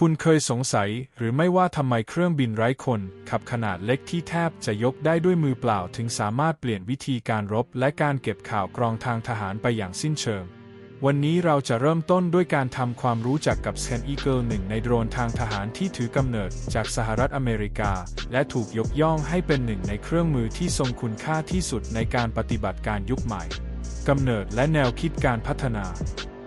คุณเคยสงสัยหรือไม่ว่าทำไมเครื่องบินไร้คน ขับขนาดเล็กที่แทบจะยกได้ด้วยมือเปล่าถึงสามารถเปลี่ยนวิธีการรบและการเก็บข่าวกรองทางทหารไปอย่างสิ้นเชิง วันนี้เราจะเริ่มต้นด้วยการทำความรู้จักกับ Scan Eagle หนึ่งในโดรนทางทหารที่ถือกำเนิดจากสหรัฐอเมริกา และถูกยกย่องให้เป็นหนึ่งในเครื่องมือที่ทรงคุณค่าที่สุดในการปฏิบัติการยุคใหม่กำเนิดและแนวคิดการพัฒนา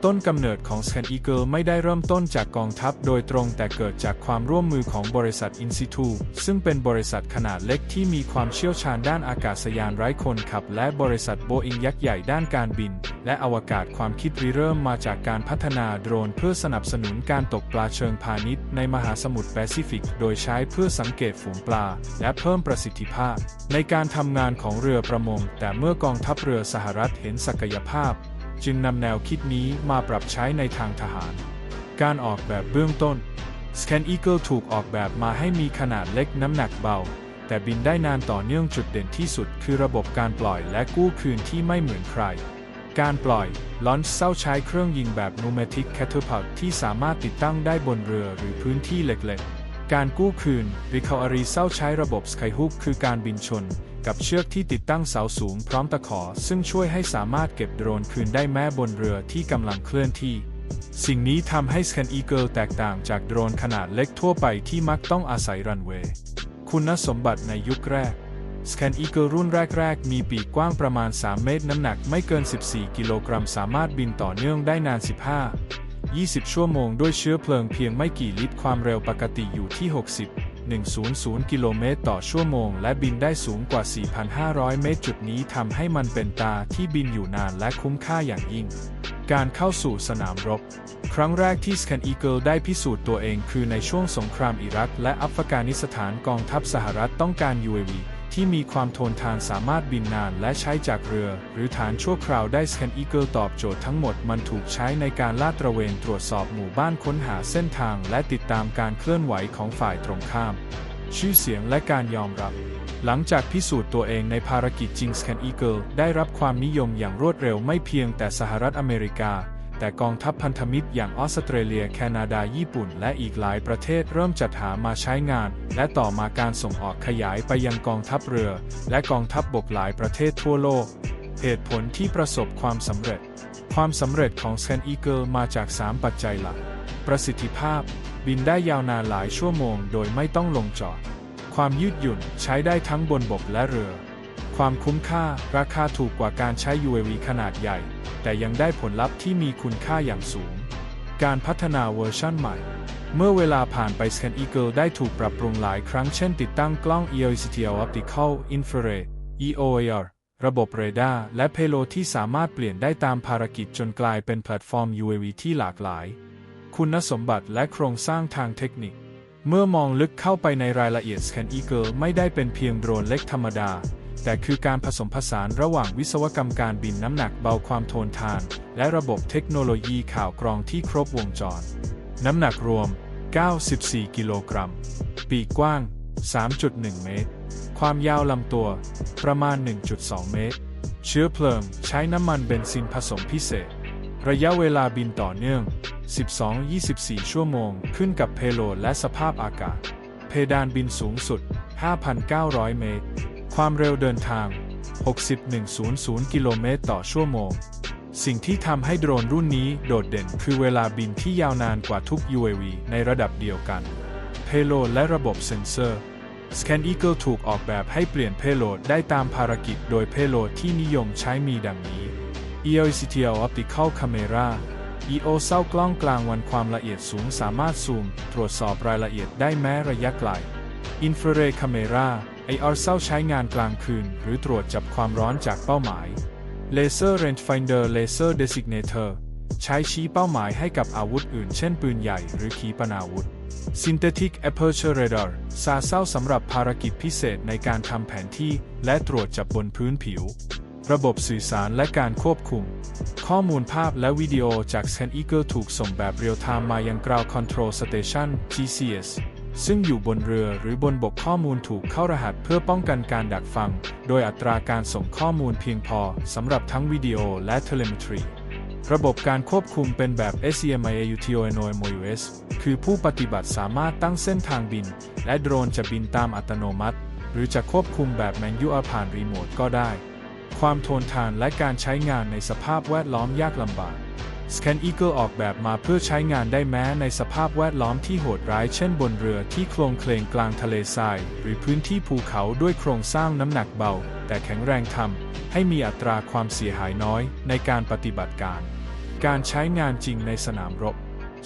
ต้นกำเนิดของ Scan Eagle ไม่ได้เริ่มต้นจากกองทัพโดยตรงแต่เกิดจากความร่วมมือของบริษัท In Situ ซึ่งเป็นบริษัทขนาดเล็กที่มีความเชี่ยวชาญด้านอากาศยานไร้คนขับ และบริษัทโบอิงยักษ์ใหญ่ด้านการบิน และอวกาศความคิดริเริ่มมาจากการพัฒนาโดรนเพื่อสนับสนุนการตกปลาเชิงพาณิชย์ในมหาสมุทรแปซิฟิก โดยใช้เพื่อสังเกตฝูงปลา และเพิ่มประสิทธิภาพ ในการทำงานของเรือประมง แต่เมื่อกองทัพเรือสหรัฐเห็นศักยภาพ จึงนำแนวคิดนี้มาปรับใช้ในทางทหาร การออกแบบเบื้องต้น Scan Eagle ถูกออกแบบมาให้มีขนาดเล็กน้ำหนักเบา แต่บินได้นานต่อเนื่องจุดเด่นที่สุด คือระบบการปล่อยและกู้คืนที่ไม่เหมือนใคร การปล่อยลอนช์เศร้าใช้เครื่องยิงแบบ Pneumatic Catapult ที่สามารถติดตั้งได้บนเรือหรือพื้นที่เล็กๆ การกู้คืน Recovery เศร้าใช้ระบบ Skyhook คือการบินชน กับเชือกที่ติดตั้งเสาสูงพร้อมตะขอ ซึ่งช่วยให้สามารถเก็บโดรนคืนได้แม้บนเรือที่กำลังเคลื่อนที่ สิ่งนี้ทำให้ Scan Eagle แตกต่างจากโดรนขนาดเล็กทั่วไปที่มักต้องอาศัยรันเวย์คุณสมบัติในยุคแรก Scan Eagle รุ่นแรก ๆ มีปีกกว้างประมาณ 3 เมตรน้ำหนักไม่เกิน 14 กิโลกรัม สามารถบินต่อเนื่องได้นาน 15 20 ชั่วโมงด้วยเชื้อเพลิงเพียงไม่กี่ลิตรความเร็วปกติอยู่ที่ 60 100 กิโลเมตรต่อชั่วโมง และบินได้สูงกว่า 4,500 เมตร จุดนี้ทำให้มันเป็นตาที่บินอยู่นานและคุ้มค่าอย่างยิ่ง การเข้าสู่สนามรบ ครั้งแรกที่ Scan Eagle ได้พิสูจน์ตัวเองคือในช่วงสงครามอิรักและอัฟกานิสถานกองทัพสหรัฐต้องการ UAV ที่มีความทนทานสามารถบินนานและใช้จากเรือ หรือฐานชั่วคราวได้ Scan Eagle ตอบโจทย์ทั้งหมดมันถูกใช้ในการลาดตระเวนตรวจสอบหมู่บ้านค้นหาเส้นทางและติดตามการเคลื่อนไหวของฝ่ายตรงข้าม ชื่อเสียงและการยอมรับ หลังจากพิสูจน์ตัวเองในภารกิจจริง Scan Eagle ได้รับความนิยมอย่างรวดเร็วไม่เพียงแต่สหรัฐอเมริกา แต่กองทัพพันธมิตรอย่างออสเตรเลียแคนาดาญี่ปุ่น และอีกหลายประเทศเริ่มจัดหามาใช้งาน และต่อมาการส่งออกขยายไปยังกองทัพเรือ และกองทัพบบกหลายประเทศทั่วโลก เหตุผลที่ประสบความสำเร็จ ความสำเร็จของ Scan Eagle มาจาก 3 ปัจจัยหลัก ประสิทธิภาพ บินได้ยาวนานหลายชั่วโมงโดยไม่ต้องลงจอด ความยืดหยุ่นใช้ได้ทั้งบนบกและเรือ ความคุ้มค่าราคาถูกกว่าการใช้ UAV ขนาดใหญ่ แต่ยังได้ผลลัพธ์ที่มีคุณค่าอย่างสูง การพัฒนาเวอร์ชั่นใหม่ เมื่อเวลาผ่านไป Scan Eagle ได้ถูกปรับปรุงหลายครั้งเช่นติดตั้งกล้อง EOCTL Optical Infrared EOIR ระบบเรดาร์และเพโลที่สามารถเปลี่ยนได้ตามภารกิจจนกลายเป็นแพลตฟอร์ม UAV ที่หลากหลาย คุณสมบัติและโครงสร้างทางเทคนิค เมื่อมองลึกเข้าไปในรายละเอียด Scan Eagle ไม่ได้เป็นเพียงโดรนเล็กธรรมดา แต่คือการผสมผสานระหว่างวิศวกรรมการบินน้ำหนักเบาความทนทาน และระบบเทคโนโลยีข่าวกรองที่ครบวงจร น้ำหนักรวม 94 กิโลกรัม ปีกกว้าง 3.1 เมตร ความยาวลำตัว ประมาณ 1.2 เมตร เชื้อเพลิงใช้น้ำมันเบนซินผสมพิเศษ ระยะเวลาบินต่อเนื่อง 12-24 ชั่วโมง ขึ้นกับเพโลและสภาพอากาศ เพดานบินสูงสุด 5,900 เมตร ความเร็วเดินทาง 6100 กิโลเมตรต่อชั่วโมง สิ่งที่ทำให้โดรนรุ่นนี้โดดเด่นคือเวลาบินที่ยาวนานกว่าทุก UAV ในระดับเดียวกัน เพโลดและระบบเซ็นเซอร์ Scan Eagle ถูกออกแบบให้เปลี่ยนเพโลดได้ตามภารกิจ โดยเพโลดที่นิยมใช้มีดังนี้ EOCTL Optical Camera EO เศร้ากล้องกลางวันความละเอียดสูงสามารถซูม ตรวจสอบรายละเอียดได้แม้ระยะไกล Infrared Camera IR เศร้าใช้งานกลางคืน หรือตรวจจับความร้อนจากเป้าหมาย Laser Rangefinder Laser Designator ใช้ชี้เป้าหมายให้กับอาวุธอื่น เช่นปืนใหญ่หรือขีปนาวุธ Synthetic Aperture Radar ซาเศร้าสำหรับภารกิจพิเศษในการทำแผนที่และตรวจจับบนพื้นผิว ระบบสื่อสารและการควบคุม ข้อมูลภาพและวิดีโอจาก Scan Eagle ถูกส่งแบบเรียลไทม์มายัง Ground Control Station GCS ซึ่งอยู่บนเรือหรือบนบกข้อมูลถูกเข้ารหัสเพื่อป้องกันการดักฟัง โดยอัตราการส่งข้อมูลเพียงพอสำหรับทั้งวิดีโอและเทเลม e ตรีระบบการควบคุมเป็นแบบ SEMIAUTONOMOUS คือผู้ปฏิบัติสามารถตั้งเส้นทางบิน และโดรนจะบินตามอัตโนมัติ หรือจะควบคุมแบบแมนยูอัลผ่านรีโมทก็ได้ ความทนทานและการใช้งานในสภาพแวดล้อมยากลำบาก Scan Eagle ออกแบบมาเพื่อใช้งานได้แม้ในสภาพแวดล้อมที่โหดร้ายเช่นบนเรือที่โคลงเคลงกลางทะเลทราย หรือพื้นที่ภูเขาด้วยโครงสร้างน้ำหนักเบา แต่แข็งแรงทำให้มีอัตราความเสียหายน้อยในการปฏิบัติการ การใช้งานจริงในสนามรบ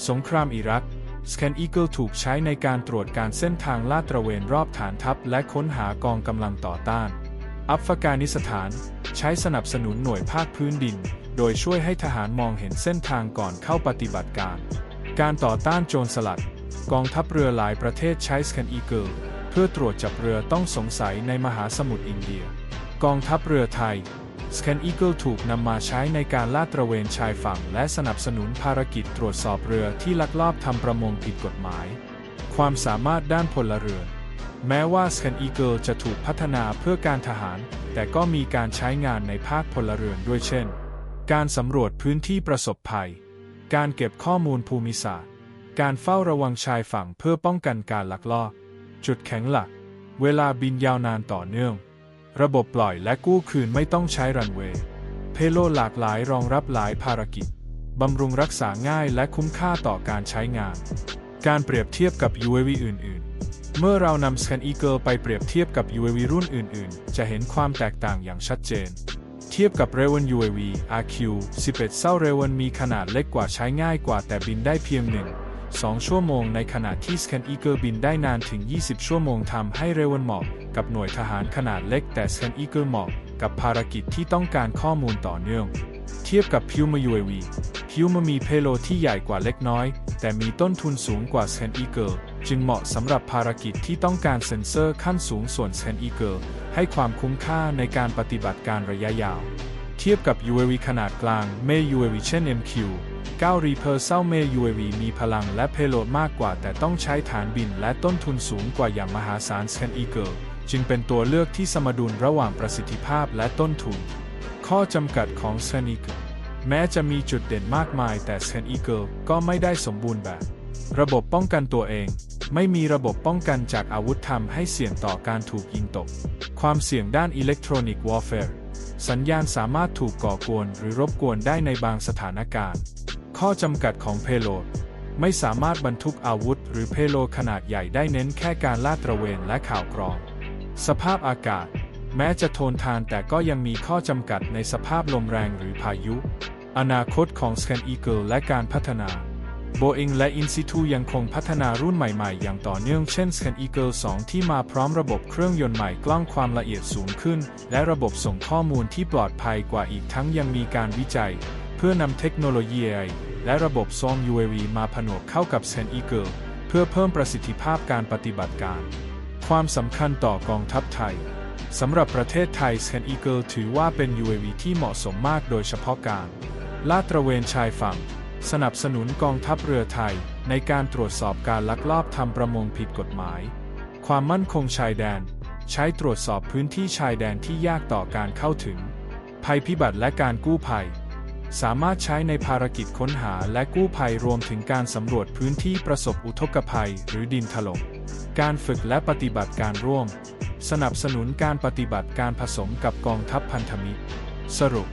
สงครามอิรัก Scan Eagle ถูกใช้ในการตรวจการเส้นทางลาดตระเวนรอบฐานทัพ และค้นหากองกำลังต่อต้าน อัฟกานิสถาน ใช้สนับสนุนหน่วยภาคพื้นดิน โดยช่วยให้ทหารมองเห็นเส้นทางก่อนเข้าปฏิบัติการ การต่อต้านโจรสลัด กองทัพเรือหลายประเทศใช้ Scan Eagle เพื่อตรวจจับเรือต้องสงสัยในมหาสมุทรอินเดีย กองทัพเรือไทย Scan Eagle ถูกนำมาใช้ในการลาดตระเวนชายฝั่ง และสนับสนุนภารกิจตรวจสอบเรือที่ลักลอบทำประมงผิดกฎหมาย ความสามารถด้านพลเรือนแม้ว่า Scan Eagle จะถูกพัฒนาเพื่อการทหาร แต่ก็มีการใช้งานในภาคพลเรือนด้วยเช่น การสำรวจพื้นที่ประสบภัย การเก็บข้อมูลภูมิศาสตร์ การเฝ้าระวังชายฝั่งเพื่อป้องกันการลักลอบ จุดแข็งหลัก เวลาบินยาวนานต่อเนื่อง ระบบปล่อยและกู้คืนไม่ต้องใช้รันเวย์ เพโลหลากหลายรองรับหลายภารกิจ บำรุงรักษาง่ายและคุ้มค่าต่อการใช้งาน การเปรียบเทียบกับ UAV อื่น ๆ เมื่อเรานำ Scan Eagle ไปเปรียบเทียบกับ UAV รุ่นอื่น ๆ จะเห็นความแตกต่างอย่างชัดเจน เทียบกับ Raven UAV RQ 11เศร้า Raven มีขนาดเล็กกว่าใช้ง่ายกว่าแต่บินได้เพียงหนึ่ง2ชั่วโมงในขณะที่ Scan Eagle บินได้นานถึง 20 ชั่วโมงทำให้ Raven เหมาะกับหน่วยทหารขนาดเล็กแต่ Scan Eagle เหมาะกับภารกิจที่ต้องการข้อมูลต่อเนื่อง เทียบกับ Puma UAV Puma มีเพโลที่ใหญ่กว่าเล็กน้อย แต่มีต้นทุนสูงกว่า Scan Eagle จึงเหมาะสำหรับภารกิจที่ต้องการเซ็นเซอร์ขั้นสูงส่วน Scan Eagle ให้ความคุ้มค่าในการปฏิบัติการระยะยาว เทียบกับ UAV ขนาดกลางเม UAV เช่น MQ 9 Reaper เซาเม UAV มีพลังและเพโลดมากกว่า แต่ต้องใช้ฐานบินและต้นทุนสูงกว่าอย่างมหาศาล Scan Eagle จึงเป็นตัวเลือกที่สมดุลระหว่างประสิทธิภาพและต้นทุน ข้อจำกัดของ Scan Eagle แม้จะมีจุดเด่นมากมายแต่ Scan Eagle ก็ไม่ได้สมบูรณ์แบบระบบป้องกันตัวเอง ไม่มีระบบป้องกันจากอาวุธทำให้เสี่ยงต่อการถูกยิงตก ความเสี่ยงด้านอิเล็กทรอนิกส์วอร์แฟร์สัญญาณสามารถถูกก่อกวนหรือรบกวนได้ในบางสถานการณ์ ข้อจำกัดของเพโลดไม่สามารถบรรทุกอาวุธ หรือเพโลขนาดใหญ่ได้เน้นแค่การลาดตระเวนและข่าวกรอง สภาพอากาศ แม้จะทนทานแต่ก็ยังมีข้อจำกัดในสภาพลมแรงหรือพายุ อนาคตของ Scan Eagle และการพัฒนา Boeing และ Insitu ยังคงพัฒนารุ่นใหม่ๆ อย่างต่อเนื่องเช่น Scan Eagle 2 ที่มาพร้อมระบบเครื่องยนต์ใหม่กล้องความละเอียดสูงขึ้น และระบบส่งข้อมูลที่ปลอดภัยกว่าอีกทั้งยังมีการวิจัย เพื่อนำเทคโนโลยี AI และระบบซ่อม UAV มาผนวกเข้ากับ Scan Eagle เพื่อเพิ่มประสิทธิภาพการปฏิบัติการ ความสำคัญต่อกองทัพไทยสำหรับประเทศไทย Scan Eagle ถือว่าเป็น UAV ที่เหมาะสมมากโดยเฉพาะการลาดตระเวนชายฝั่ง สนับสนุนกองทัพเรือไทย ในการตรวจสอบการลักลอบทำประมงผิดกฎหมาย ความมั่นคงชายแดน ใช้ตรวจสอบพื้นที่ชายแดนที่ยากต่อการเข้าถึง ภัยพิบัติและการกู้ภัย สามารถใช้ในภารกิจค้นหาและกู้ภัยรวมถึงการสำรวจพื้นที่ประสบอุทกภัยหรือดินถล่มการฝึกและปฏิบัติการร่วม สนับสนุนการปฏิบัติการผสมกับกองทัพพันธมิตร สรุป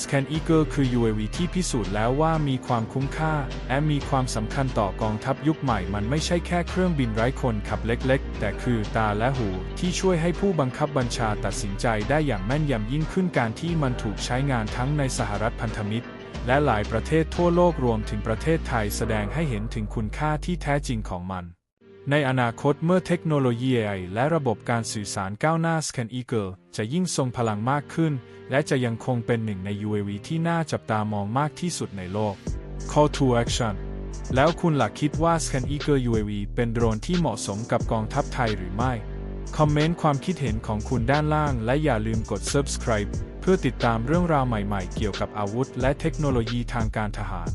Scan Eagle คือ UAV ที่พิสูจน์แล้วว่ามีความคุ้มค่า และมีความสำคัญต่อกองทัพยุคใหม่ มันไม่ใช่แค่เครื่องบินไร้คนขับเล็กๆ แต่คือตาและหูที่ช่วยให้ผู้บังคับบัญชาตัดสินใจได้อย่างแม่นยำยิ่งขึ้นการที่มันถูกใช้งานทั้งในสหรัฐพันธมิตร และหลายประเทศทั่วโลกรวมถึงประเทศไทยแสดงให้เห็นถึงคุณค่าที่แท้จริงของมัน ในอนาคตเมื่อเทคโนโลยี AI และระบบการสื่อสารก้าวหน้า Scan Eagle จะยิ่งทรงพลังมากขึ้น และจะยังคงเป็นหนึ่งใน UAV ที่น่าจับตามองมากที่สุดในโลก Call to Action แล้วคุณหลักคิดว่า Scan Eagle UAV เป็นโดรนที่เหมาะสมกับกองทัพไทยหรือไม่ คอมเมนต์ความคิดเห็นของคุณด้านล่าง และอย่าลืมกด subscribe เพื่อติดตามเรื่องราวใหม่ๆ เกี่ยวกับอาวุธ และเทคโนโลยีทางการทหาร